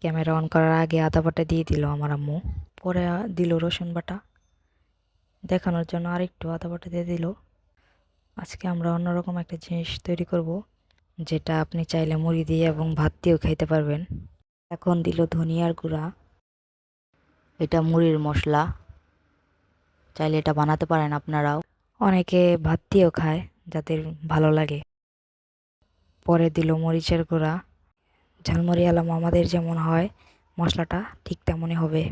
Camera on করার আগে আদা বাটা দিয়ে দিল আমার আম্মু। পরে দিল রসুন বাটা। দেখানোর জন্য আরেকটু আদা বাটা দিয়ে দিল। আজকে আমরা অন্যরকম একটা জিনিস তৈরি করব, যেটা আপনি চাইলে মুড়ি দিয়ে এবং ভাত দিয়েও খাইতে পারবেন। এখন দিল ধনিয়ার গুঁড়া। এটা মুড়ির মশলা। চাইলে এটা বানাতে পারেন আপনারাও। অনেকে ভাত দিয়েও খায়, যাদের ভালো লাগে। পরে দিল মরিচের গুঁড়া। ঝালমুড়ি আলাম আমাদের যেমন হয়, মশলাটা ঠিক তেমনই হবে।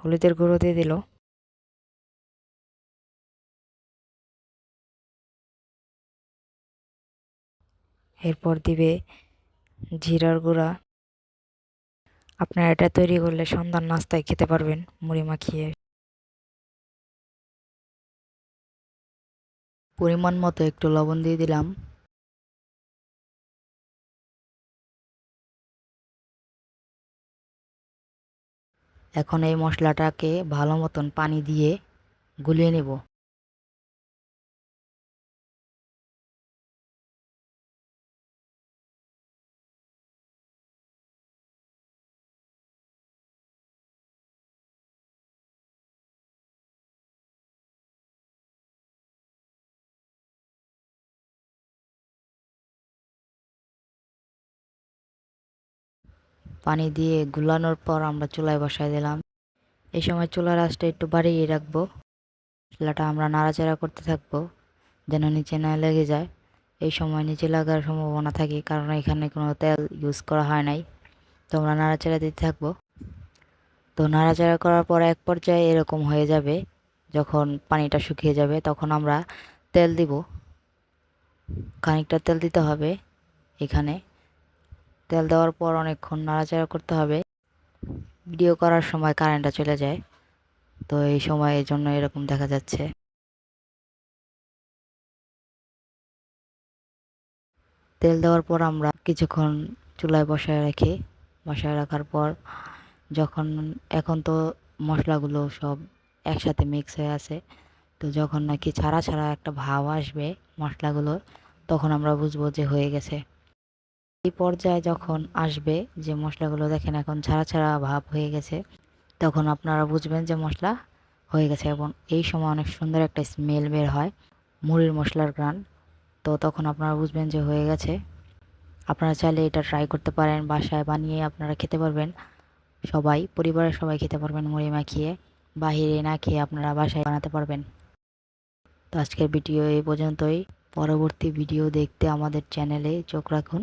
হলুদের গুঁড়ো দিয়ে দিল। এরপর দিবে জিরার গুঁড়া। আপনারা এটা তৈরি করলে সন্ধ্যার নাস্তায় খেতে পারবেন মুড়ি মাখিয়ে। পরিমাণ মতো একটু লবণ দিয়ে দিলাম। এখন এই মশলাটাকে ভালো মতন পানি দিয়ে গুলিয়ে নেব। পানি দিয়ে গুলানোর পর আমরা চুলায় বসায় দিলাম। এই সময় চুলার আঁচটা একটু বাড়িয়ে রাখব। চুলাটা আমরা নাড়াচাড়া করতে থাকব, যেন নিচে না লেগে যায়। এই সময় নিচে লাগার সম্ভাবনা থাকে, কারণ এখানে কোনো তেল ইউজ করা হয় নাই। তো আমরা নাড়াচাড়া দিতে থাকব। তো নাড়াচাড়া করার পর এক পর্যায়ে এরকম হয়ে যাবে, যখন পানিটা শুকিয়ে যাবে, তখন আমরা তেল দিব। খানিকটা তেল দিতে হবে এখানে। তেল দেওয়ার পর অনেকক্ষণ নাড়াচাড়া করতে হবে। ভিডিও করার সময় কারেন্টটা চলে যায়। তো এই সময় এই জন্য এরকম দেখা যাচ্ছে। তেল দেওয়ার পর আমরা কিছুক্ষণ চুলায় বসায় রাখি। বসায় রাখার পর যখন, এখন তো মশলাগুলো সব একসাথে মিক্স হয়ে আছে। তো যখন নাকি ছাড়া ছাড়া একটা ভাব আসবে মশলাগুলোর, তখন আমরা বুঝব যে হয়ে গেছে। এই পর্যায়ে যখন আসবে যে মশলাগুলো দেখেন এখন ছাড়া ছাড়া ভাব হয়ে গেছে, তখন আপনারা বুঝবেন যে মশলা হয়ে গেছে এবং এই সময় অনেক সুন্দর একটা স্মেল বের হয় মুড়ির মশলার গ্রান। তো তখন আপনারা বুঝবেন যে হয়ে গেছে। আপনারা চাইলে এটা ট্রাই করতে পারেন, বাসায় বানিয়ে আপনারা খেতে পারবেন। সবাই, পরিবারের সবাই খেতে পারবেন মুড়ি মাখিয়ে, বাহিরে না খেয়ে আপনারা বাসায় বানাতে পারবেন। তো আজকের ভিডিও এই পর্যন্তই। পরবর্তী ভিডিও দেখতে আমাদের চ্যানেলে চোখ রাখুন।